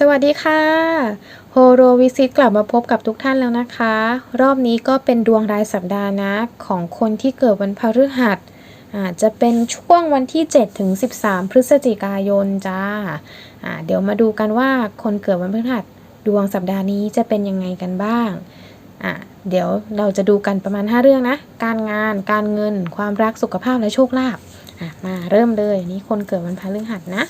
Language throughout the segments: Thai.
สวัสดีค่ะโฮโรวิซิตกลับมาพบกับทุกท่านแล้วนะคะ รอบนี้ก็เป็นดวงรายสัปดาห์นะของคนที่เกิดวันพฤหัสอาจจะเป็นช่วงวันที่7ถึง13 พฤศจิกายนจ้าอ่าเดี๋ยวมาดูกันว่าคนเกิดวันพฤหัสดวงสัปดาห์นี้จะเป็นยังไงกันบ้างอ่าเดี๋ยวเราจะดูกันประมาณ 5 เรื่องนะ การงาน การเงิน ความรักสุขภาพและโชคลาภอะมาเริ่มเลยนี่คนเกิดวันพฤหัสนะ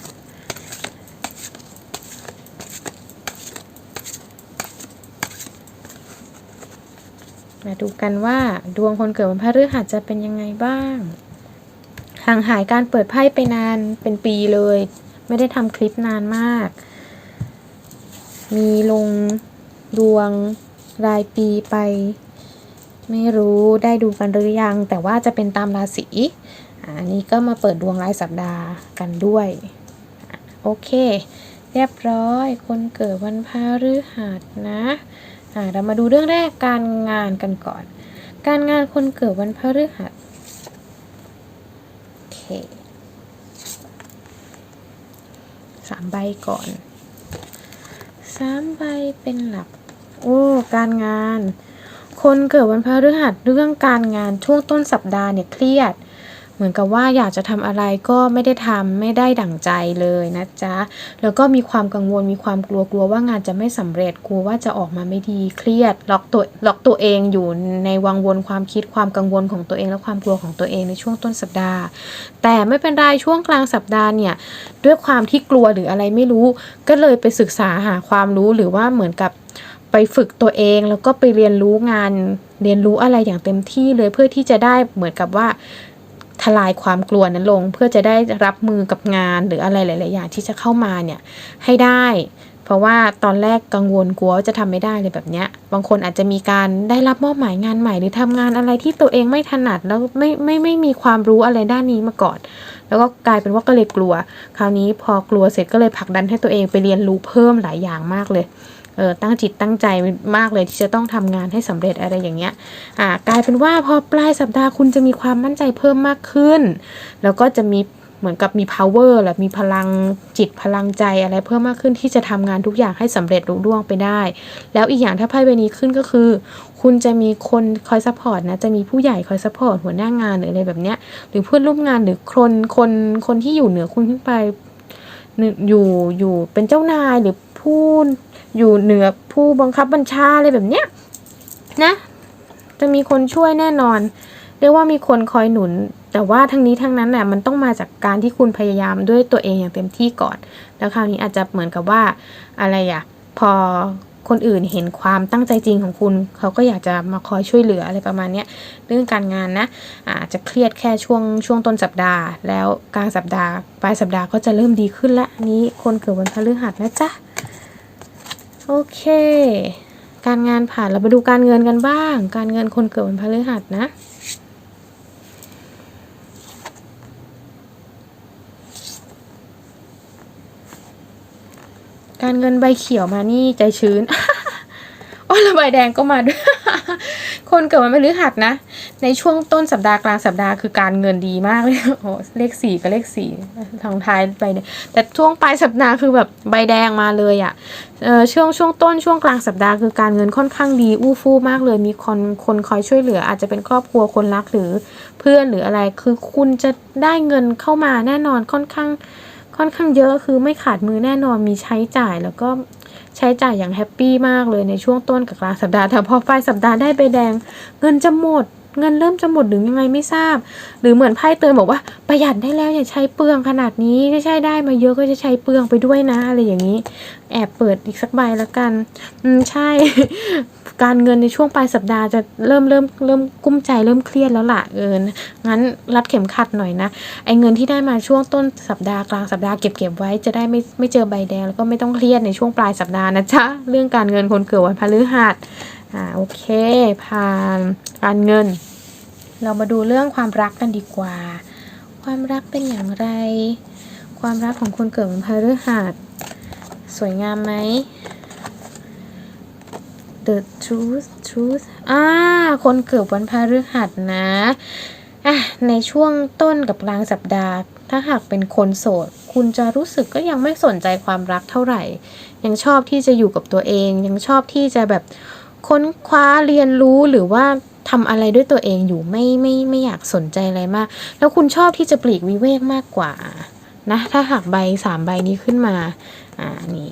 มาดูกันว่าดวงคนเกิดวันพฤหัสจะเป็นยังไงบ้าง ห่างหายการเปิดไพ่ไปนานเป็นปีเลย ไม่ได้ทำคลิปนานมาก มีลงดวงรายปีไป ไม่รู้ได้ดูกันหรือยัง แต่ว่าจะเป็นตามราศีอันนี้ก็มาเปิดดวงรายสัปดาห์กันด้วย โอเค เรียบร้อย คนเกิดวันพฤหัสนะ เรามาดูเรื่องแรกการงานกันก่อน การงานคนเกิดวันพฤหัสโอเคสามใบก่อนสามใบเป็นหลัก โอ้ การงาน คนเกิดวันพฤหัสเรื่องการงานช่วงต้นสัปดาห์เนี่ยเครียด เหมือนกับว่าอยากจะทำอะไรก็ไม่ได้ทำไม่ได้ดั่งใจเลยนะจ๊ะ แล้วก็มีความกังวลมีความกลัวกลัวว่างานจะไม่สำเร็จกลัวว่าจะออกมาไม่ดีเครียดล็อกตัวล็อกตัวเองอยู่ในวังวนความคิดความกังวลของตัวเองและความกลัวของตัวเองในช่วงต้นสัปดาห์ แต่ไม่เป็นไรช่วงกลางสัปดาห์เนี่ยด้วยความที่กลัวหรืออะไรไม่รู้ ก็เลยไปศึกษาหาความรู้หรือว่าเหมือนกับไปฝึกตัวเองแล้วก็ไปเรียนรู้งานเรียนรู้อะไรอย่างเต็มที่เลยเพื่อที่จะได้เหมือนกับว่า ทลายความกลัวนั้นลง เพื่อจะได้รับมือกับงานหรืออะไรหลาย ๆ อย่างที่จะเข้ามาเนี่ยให้ได้ เพราะว่าตอนแรกกังวลกลัวว่าจะทำไม่ได้เลยแบบเนี้ย บางคนอาจจะมีการได้รับมอบหมายงานใหม่ หรือทำงานอะไรที่ตัวเองไม่ถนัดแล้วไม่ไม่ไม่มีความรู้อะไรด้านนี้มาก่อน แล้วก็กลายเป็นว่าก็เลยกลัว คราวนี้พอกลัวเสร็จก็เลยผลักดันให้ตัวเองไปเรียนรู้เพิ่มหลายอย่างมากเลย เออตั้งจิตตั้งใจมากเลยที่จะต้องทำงานให้สำเร็จอะไรอย่างเงี้ยอ่ากลายเป็นว่าพอปลายสัปดาห์คุณจะมีความมั่นใจเพิ่มมากขึ้น แล้วก็จะมีเหมือนกับมี power แหละมีพลังจิตพลังใจอะไรเพิ่มมากขึ้นที่จะทำงานทุกอย่างให้สำเร็จรุ่ร่วงไปได้ แล้วอีกอย่างถ้าไพ่ใบนี้ขึ้นก็คือ คุณจะมีคนคอยซัพพอร์ตนะจะมีผู้ใหญ่คอยซัพพอร์ตหัวหน้างานหรืออะไรแบบเนี้ยหรือเพื่อนร่วมงานหรือคนคนคนที่อยู่เหนือคุณขึ้นไปอยู่อยู่เป็นเจ้านายหรือผู้ อยู่เหนือผู้บังคับบัญชาอะไรแบบเนี้ยนะ จะมีคนช่วยแน่นอน เรียกว่ามีคนคอยหนุน แต่ว่าทั้งนี้ทั้งนั้นแหละมันต้องมาจากการที่คุณพยายามด้วยตัวเองอย่างเต็มที่ก่อน แล้วคราวนี้อาจจะเหมือนกับว่าอะไรอะพอคนอื่นเห็นความตั้งใจจริงของคุณ เขาก็อยากจะมาคอยช่วยเหลืออะไรประมาณนี้เรื่องการงานนะอาจจะเครียดแค่ช่วงช่วงต้นสัปดาห์ แล้วกลางสัปดาห์ปลายสัปดาห์ก็จะเริ่มดีขึ้นละนี้คนเกิดวันพฤหัสนะจ๊ะ โอเค การงานผ่านเราไปดูการเงินกันบ้าง การเงินคนเกิดวันพฤหัสนะการเงินใบเขียวมานี่ใจชื้น โอ้แล้วใบแดงก็มาด้วย คนเกิดวันพฤหัสนะ ในช่วงต้นสัปดาห์กลางสัปดาห์คือการเงินดีมากเลยโอ้เลขสี่กับเลขสี่ทางท้ายใบแดงแต่ช่วงปลายสัปดาห์คือแบบใบแดงมาเลยอะ่ะเออช่วงช่วงต้นช่วงกลางสัปดาห์คือการเงินค่อนข้างดีอู้ฟู่มากเลย มีคนคนคอยช่วยเหลือ อาจจะเป็นครอบครัวคนรักหรือเพื่อนหรืออะไร คือคุณจะได้เงินเข้ามาแน่นอนค่อนข้าง ค่อนข้างเยอะคือไม่ขาดมือแน่นอนมีใช้จ่ายแล้วก็ใช้จ่ายอย่างแฮปปี้มากเลยในช่วงต้นกับกลางสัปดาห์แต่พอปลายสัปดาห์ได้ใบแดง เงินจะหมด เงินเริ่มจะหมดหรือยังไงไม่ทราบ หรือเหมือนไพ่เตือนบอกว่าประหยัดได้แล้วอย่าใช้เปลืองขนาดนี้ไม่ใช่ได้มาเยอะก็จะใช้เปลืองไปด้วยนะอะไรอย่างนี้ แอบเปิดอีกสักใบแล้วกัน อืมใช่ การเงินในช่วงปลายสัปดาห์จะเริ่มเริ่มเริ่มกุ้มใจเริ่มเครียดแล้วล่ะเอองั้นรัดเข็มขัดหน่อยนะไอ้เงินที่ได้มาช่วงต้นสัปดาห์กลางสัปดาห์เก็บเก็บไว้จะได้ไม่ไม่เจอใบแดงแล้วก็ไม่ต้องเครียดในช่วงปลายสัปดาห์นะจ๊ะเรื่องการเงินคนเกิดวันพฤหัสอ่าโอเค ผ่านการเงิน เรามาดูเรื่องความรักกันดีกว่า ความรักเป็นอย่างไร ความรักของคนเกิดวันพฤหัสสวยงามไหม The truth truth อ่า คนเกิดวันพฤหัสนะอะในช่วงต้นกับกลางสัปดาห์ ถ้าหากเป็นคนโสด คุณจะรู้สึกก็ยังไม่สนใจความรักเท่าไหร่ ยังชอบที่จะอยู่กับตัวเอง ยังชอบที่จะแบบค้นคว้าเรียนรู้หรือว่าทำอะไรด้วยตัวเองอยู่ไม่ไม่ไม่อยากสนใจอะไรมาก แล้วคุณชอบที่จะปลีกวิเวกมากกว่านะถ้าหากใบสามใบนี้ขึ้นมาอ่านี่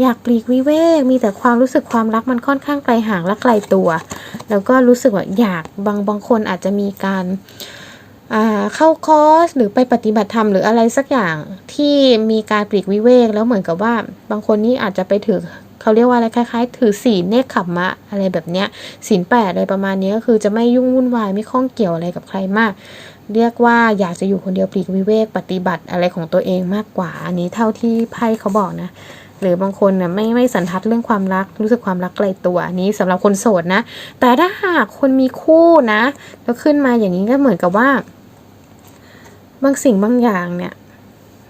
อยากปลีกวิเวก มีแต่ความรู้สึกความรักมันค่อนข้างไกลห่างและไกลตัว แล้วก็รู้สึกว่าอยากบางบางคนอาจจะมีการเข้าคอร์สหรือไปปฏิบัติธรรมหรืออะไรสักอย่างที่มีการปลีกวิเวก แล้วเหมือนกับว่าบางคนนี่อาจจะไปถือเขาเรียกว่าอะไรคล้ายๆ ถือศีลเนคขมมะอะไรแบบเนี้ยศีลแปดอะไรประมาณนี้ก็คือจะไม่ยุ่งวุ่นวายไม่ข้องเกี่ยวอะไรกับใครมาก เรียกว่าอยากจะอยู่คนเดียวปลีกวิเวกปฏิบัติอะไรของตัวเองมากกว่า อันนี้เท่าที่ไพ่เขาบอกนะ หรือบางคนน่ะไม่ไม่สันทัดเรื่องความรักรู้สึกความรักไกลตัวอันนี้สำหรับคนโสดนะ แต่ถ้าหากคนมีคู่นะแล้วขึ้นมาอย่างนี้ก็เหมือนกับว่า บางสิ่งบางอย่างเนี่ย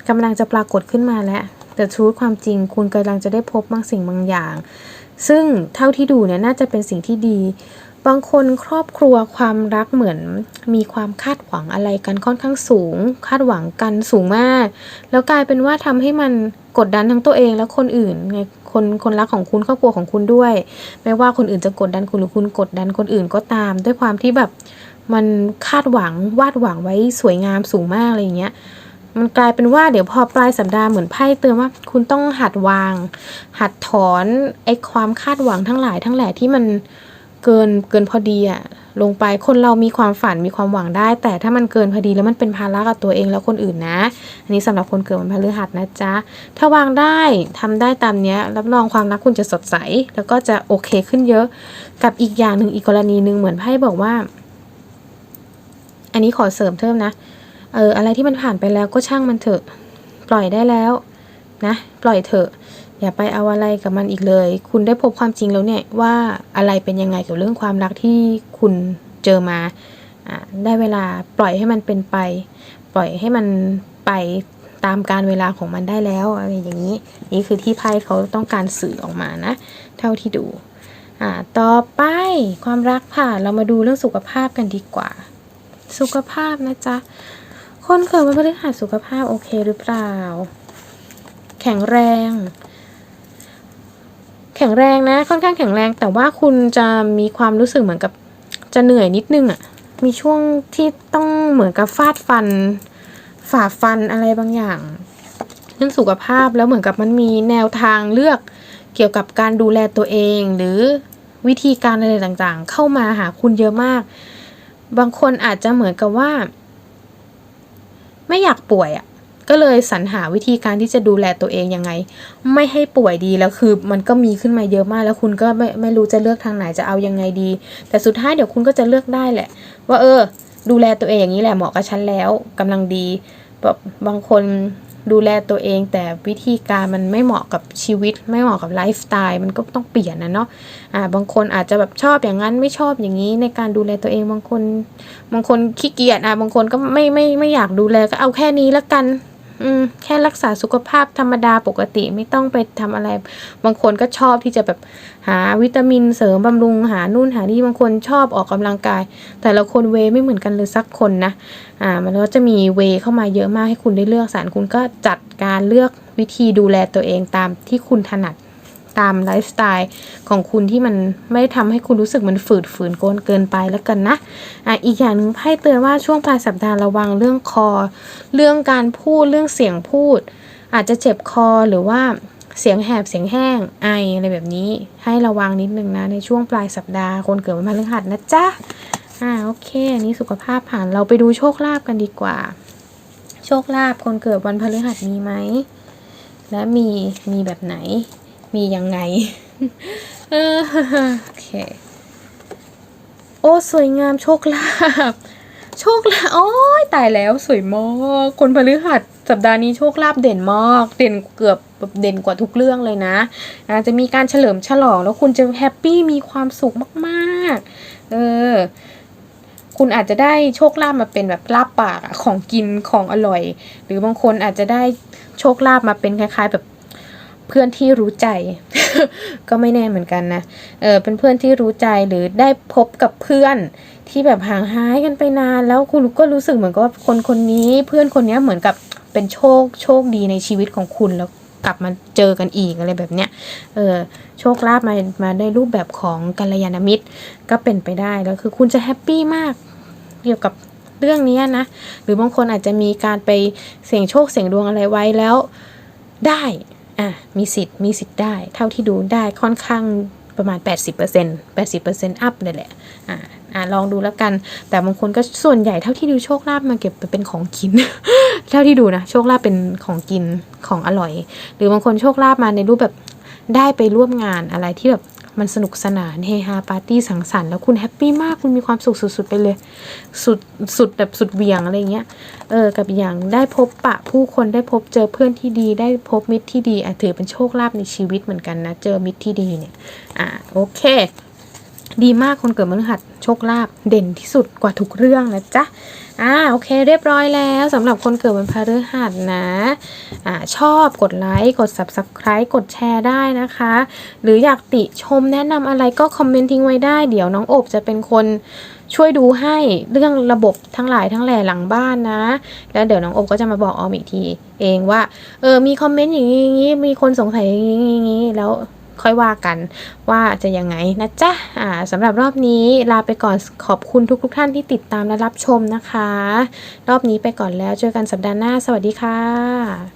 กำลังจะปรากฏขึ้นมาแล้วแต่ชูดความจริงคุณกำลังจะได้พบบางสิ่งบางอย่าง ซึ่งเท่าที่ดูเนี่ยน่าจะเป็นสิ่งที่ดี บางคนครอบครัวความรักเหมือนมีความคาดหวังอะไรกันค่อนข้างสูง คาดหวังกันสูงมาก แล้วกลายเป็นว่าทำให้มันกดดันทั้งตัวเองและคนอื่นไงคนคนรักของคุณครอบครัวของคุณด้วย ไม่ว่าคนอื่นจะกดดันคุณหรือคุณกดดันคนอื่นก็ตาม ด้วยความที่แบบมันคาดหวังวาดหวังไว้สวยงามสูงมากอะไรอย่างเงี้ยมันกลายเป็นว่าเดี๋ยวพอปลายสัปดาห์เหมือนไพ่เตือนว่า คุณต้องหัดวาง หัดถอนไอ้ความคาดหวังทั้งหลายทั้งแหล่ที่มัน เกินเกินพอดีอะลงไปคนเรามีความฝันมีความหวังได้ แต่ถ้ามันเกินพอดีแล้วมันเป็นภาระกับตัวเองแล้วคนอื่นนะ อันนี้สำหรับคนเกิดวันพฤหัสนะจ๊ะ ถ้าวางได้ทำได้ตามเนี้ย รับรองความรักคุณจะสดใส แล้วก็จะโอเคขึ้นเยอะ กับอีกอย่างหนึ่งอีกกรณีหนึ่งเหมือนไพ่บอกว่า อันนี้ขอเสริมเพิ่มนะเอออะไรที่มันผ่านไปแล้วก็ช่างมันเถอะ ปล่อยได้แล้ว นะ ปล่อยเถอะ อย่าไปเอาอะไรกับมันอีกเลย คุณได้พบความจริงแล้วเนี่ยว่าอะไรเป็นยังไงกับเรื่องความรักที่คุณเจอมาอได้เวลาปล่อยให้มันเป็นไป ปล่อยให้มันไปตามการเวลาของมันได้แล้วอะไรอย่างนี้ นี่คือที่ไพ่เขาต้องการสื่อออกมานะ เท่าที่ดูอ่าต่อไปความรักค่ะ เรามาดูเรื่องสุขภาพกันดีกว่า สุขภาพนะจ๊ะ คนเกิดวันพฤหัสสุขภาพโอเคหรือเปล่า แข็งแรง แข็งแรงนะ ค่อนข้างแข็งแรง แต่ว่าคุณจะมีความรู้สึกเหมือนกับจะเหนื่อยนิดนึงอะ่ะ มีช่วงที่ต้องเหมือนกับฟาดฟัน ฝ่าฟันอะไรบางอย่างเรื่องสุขภาพแล้วเหมือนกับมันมีแนวทางเลือกเกี่ยวกับการดูแลตัวเอง หรือวิธีการอะไรต่างๆ เข้ามาหาคุณเยอะมาก บางคนอาจจะเหมือนกับว่า ไม่อยากป่วยอะ่ะ ก็เลยสรรหาวิธีการที่จะดูแลตัวเองยังไง ไม่ให้ป่วยดีแล้วคือ มันก็มีขึ้นมาเยอะมาก แล้วคุณก็ไม่ไม่รู้จะเลือกทางไหนจะเอายังไงดี แต่สุดท้ายเดี๋ยวคุณก็จะเลือกได้แหละ ว่าเออ ดูแลตัวเองอย่างนี้แหละเหมาะกับฉันแล้วกำลังดีแบบบางคนดูแลตัวเองแต่วิธีการมันไม่เหมาะกับชีวิต ไม่เหมาะกับไลฟ์สไตล์มันก็ต้องเปลี่ยนนะเนาะอ่าบางคนอาจจะแบบชอบอย่างนั้นไม่ชอบอย่างนี้ในการดูแลตัวเองบางคน บางคนขี้เกียจอะบางคนก็ไม่ไม่ไม่อยากดูแลก็เอาแค่นี้ละกัน อืมแค่รักษาสุขภาพธรรมดาปกติไม่ต้องไปทำอะไร บางคนก็ชอบที่จะแบบหาวิตามินเสริมบำรุงหานู่นหานี่บางคนชอบออกกำลังกาย แต่ละคนเวไม่เหมือนกันเลยสักคนนะอ่ามันก็จะมีเวเข้ามาเยอะมากให้คุณได้เลือกสารคุณก็จัดการเลือกวิธีดูแลตัวเองตามที่คุณถนัด ตามไลฟ์สไตล์ของคุณที่มันไม่ทำให้คุณรู้สึกมันฝืดฝืนโกนเกินไปแล้วกันนะอะอีกอย่างหนึ่งไพ่เตือนว่าช่วงปลายสัปดาห์ระวังเรื่องคอ เรื่องการพูดเรื่องเสียงพูด อาจจะเจ็บคอหรือว่าเสียงแหบเสียงแห้งไออะไรแบบนี้ให้ระวังนิดนึงนะในช่วงปลายสัปดาห์คนเกิดวันพฤหัสนะจ๊ะอ่าโอเคอันนี้สุขภาพผ่านเราไปดูโชคลาภกันดีกว่า โชคลาภคนเกิดวันพฤหัสมีไหมและมีมีแบบไหน มียังไงเออโอเค โอ้ สวยงามโชคลาภโชคลาภโอ้ยตายแล้วสวยมากคนพฤหัสสัปดาห์นี้โชคลาภเด่นมาก เด่นเกือบแบบเด่นกว่าทุกเรื่องเลยนะอาจจะมีการเฉลิมฉลอง แล้วคุณจะแฮปปี้มีความสุขมากๆ เออ คุณอาจจะได้โชคลาภมาเป็นแบบลาบปากอะของกินของอร่อย หรือบางคนอาจจะได้โชคลาภมาเป็นคล้าย ๆ แบบ เพื่อนที่รู้ใจ ก็ไม่แน่เหมือนกันนะ เออเป็นเพื่อนที่รู้ใจหรือได้พบกับเพื่อนที่แบบห่างหายกันไปนาน แล้วคุณก็รู้สึกเหมือนกับว่าคนคนนี้ เพื่อนคนนี้เหมือนกับเป็นโชคโชคดีในชีวิตของคุณแล้วกลับมาเจอกันอีกอะไรแบบเนี้ย เออโชคลาภมามาในรูปแบบของกัลยาณมิตรก็เป็นไปได้แล้วคือคุณจะแฮปปี้มากเกี่ยวกับเรื่องนี้นะ หรือบางคนอาจจะมีการไปเสี่ยงโชคเสี่ยงดวงอะไรไว้แล้วได้ อะมีสิทธิ์มีสิทธิ์ได้ เท่าที่ดูได้ค่อนข้างประมาณ 80% 80%อัพเลยแหละ อะอะลองดูแล้วกัน แต่บางคนก็ส่วนใหญ่เท่าที่ดูโชคลาภมาเก็บไปเป็นของกิน เท่าที่ดูนะ โชคลาภเป็นของกินของอร่อย หรือบางคนโชคลาภมาในรูปแบบได้ไปร่วมงานอะไรที่แบบ มันสนุกสนานเฮฮาปาร์ตี้สังสรรค์แล้วคุณแฮปปี้มากคุณมีความสุขสุดๆไปเลย สุดสุดแบบสุดเวียงอะไรเงี้ยเออกับอย่างได้พบปะผู้คนได้พบเจอเพื่อนที่ดี ได้พบมิตรที่ดีอะถือเป็นโชคลาภในชีวิตเหมือนกันนะ เจอมิตรที่ดีเนี่ยอะโอเค ดีมากคนเกิดมฤหัสโชคลาภเด่นที่สุดกว่าทุกเรื่องนะจ๊ะอ่าโอเคเรียบร้อยแล้วสำหรับคนเกิดวันพฤหัสนะอ่าชอบกดไลค์กด subscribe กดแชร์ได้นะคะ หรืออยากติชมแนะนำอะไรก็คอมเมนต์ทิ้งไว้ได้เดี๋ยวน้องอบจะเป็นคนช่วยดูให้เรื่องระบบทั้งหลายทั้งแหล่หลังบ้านนะ แล้วเดี๋ยวน้องอบก็จะมาบอกออมอีกที เองว่าเออมีคอมเมนต์อย่างนี้มีคนสงสัยอย่างนี้แล้ว ค่อยว่ากันว่าจะยังไงนะจ๊ะอ่าสำหรับรอบนี้ลาไปก่อนขอบคุณทุกๆท่านที่ติดตามและรับชมนะคะ รอบนี้ไปก่อนแล้วเจอกันสัปดาห์หน้า สวัสดีค่ะ